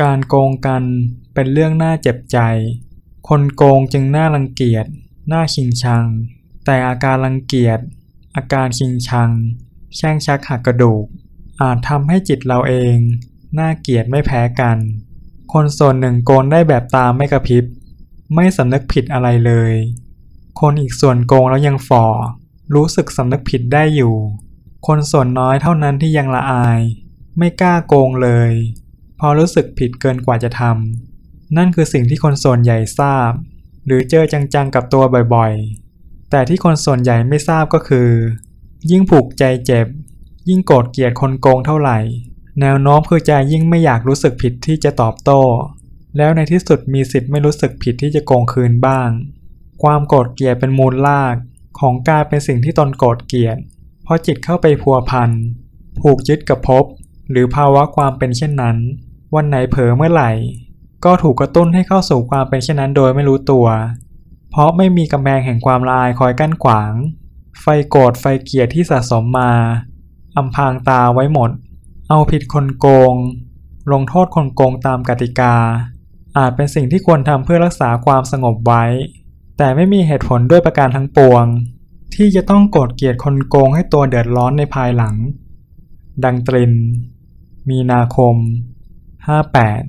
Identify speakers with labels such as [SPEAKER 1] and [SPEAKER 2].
[SPEAKER 1] การโกงกันเป็นเรื่องน่าเจ็บใจ คนโกงจึงน่ารังเกียจ น่าชิงชัง แต่อาการรังเกียจ อาการชิงชัง แช่งชักหักกระดูก อาจทำให้จิตเราเอง น่าเกลียดไม่แพ้กัน คนส่วนหนึ่งโกงได้แบบตามไม่กระพริบ ไม่สำนึกผิดอะไรเลย คนอีกส่วนโกงแล้วยังฝ่อ รู้สึกสำนึกผิดได้อยู่ คนส่วนน้อยเท่านั้นที่ยังละอาย ไม่กล้าโกงเลย พราะรู้สึกผิดเกินกว่าจะทำนั่นคือสิ่งที่คนส่วนใหญ่ทราบ หรือเจอจังๆกับตัวบ่อยๆ แต่ที่คนส่วนใหญ่ไม่ทราบก็คือ ยิ่งผูกใจเจ็บ ยิ่งโกรธเกลียดคนโกงเท่าไหร่ แนวโน้มคือใจยิ่งไม่อยากรู้สึกผิดที่จะตอบโต้ แล้วในที่สุดมีสิทธิ์ไม่รู้สึกผิดที่จะโกงคืนบ้าง ความโกรธเกลียดเป็นมูลรากของกายเป็นสิ่งที่ตนโกรธเกลียดเพราะจิตเข้าไปพัวพันผูกยึดกับภพหรือภาวะความเป็นเช่นนั้น วันไหนเผลอเมื่อไหร่ ก็ถูกกระตุ้นให้เข้าสู่ความเป็นเช่นนั้นโดยไม่รู้ตัว เพราะไม่มีกำแพงแห่งความละอายคอยกั้นขวาง ไฟโกรธไฟเกียดที่สะสมมาอำพางตาไว้หมด เอาผิดคนโกง ลงโทษคนโกงตามกติกา อาจเป็นสิ่งที่ควรทำเพื่อรักษาความสงบไว้ แต่ไม่มีเหตุผลด้วยประการทั้งปวง ที่จะต้องโกรธเกลียดคนโกงให้ตัวเดือดร้อนในภายหลัง ดังตริน มีนาคม ห้าแปด